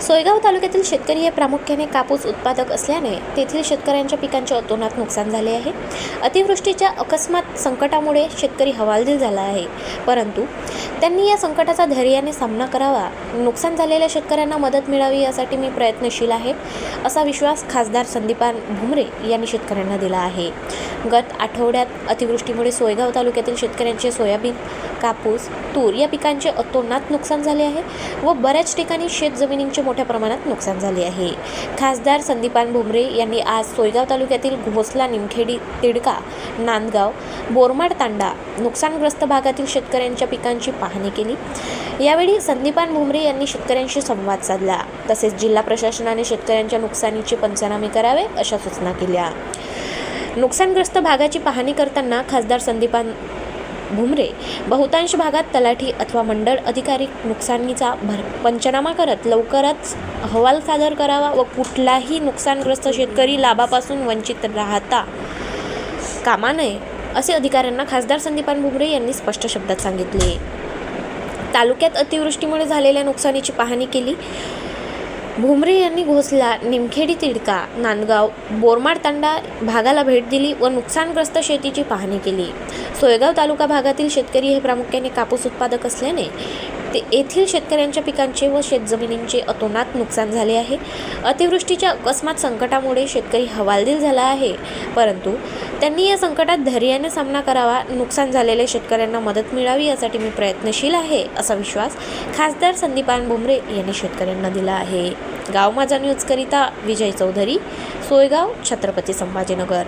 सोयगाव तालुक्यातील शेतकरी हे प्रामुख्याने कापूस उत्पादक असल्याने तेथील शेतकऱ्यांच्या पिकांचे अतोनात नुकसान झाले आहे. अतिवृष्टीच्या अकस्मात संकटामुळे शेतकरी हवालदिल झाला आहे. परंतु त्यांनी या संकटाचा धैर्याने सामना करावा नुकसान झालेल्या शेतकऱ्यांना मदत मिळावी यासाठी मी प्रयत्नशील आहे असा विश्वास खासदार संदीपान भुमरे यांनी शेतकऱ्यांना दिला आहे. गत आठवड्यात अतिवृष्टीमुळे सोयगाव तालुक्यातील शेतकऱ्यांचे सोयाबीन कापूस तूर या पिकांचे अतोनात नुकसान झाले आहे व बऱ्याच ठिकाणी शेतजमिनींचे मोठ्या प्रमाणात नुकसान झाले आहे. खासदार संदीपान भुमरे यांनी आज सोयगाव तालुक्यातील घोसला निमखेडी तिडका नांदगाव बोरमाड तांडा नुकसानग्रस्त भागातील शेतकऱ्यांच्या पिकांची पाहणी केली. यावेळी संदीपान भुमरे यांनी शेतकऱ्यांशी संवाद साधला. तसेच जिल्हा प्रशासनाने शेतकऱ्यांच्या नुकसानीचे पंचनामे करावे अशा सूचना केल्या. नुकसानग्रस्त भागाची पाहणी करताना खासदार संदीपान भुमरे. बहुतांश भागात तलाठी अथवा मंडळ अधिकारी नुकसानीचा भर पंचनामा करत लवकरच अहवाल सादर करावा व कुठलाही नुकसानग्रस्त शेतकरी लाभापासून वंचित राहता कामा नये असे अधिकाऱ्यांना खासदार संदीपान भुमरे यांनी स्पष्ट शब्दात सांगितले. तालुक्यात अतिवृष्टीमुळे झालेल्या नुकसानीची पाहणी केली. भुमरे यांनी घोसला निमखेडी तिडका. नांदगाव बोरमाड तांडा भागाला भेट दिली व नुकसानग्रस्त शेतीची पाहणी केली. सोयगाव तालुका भागातील शेतकरी हे प्रामुख्याने कापूस उत्पादक असल्याने ते येथील शेतकऱ्यांच्या पिकांचे व शेतजमिनींचे अतोनात नुकसान झाले आहे. अतिवृष्टीच्या अकस्मात संकटामुळे शेतकरी हवालदिल झाला आहे. परंतु त्यांनी या संकटात धैर्याने सामना करावा नुकसान झालेल्या शेतकऱ्यांना मदत मिळावी यासाठी मी प्रयत्नशील आहे असा विश्वास खासदार संदीपान भुमरे यांनी शेतकऱ्यांना दिला आहे. गाव माझा न्यूजकरिता विजय चौधरी सोयगाव छत्रपती संभाजीनगर.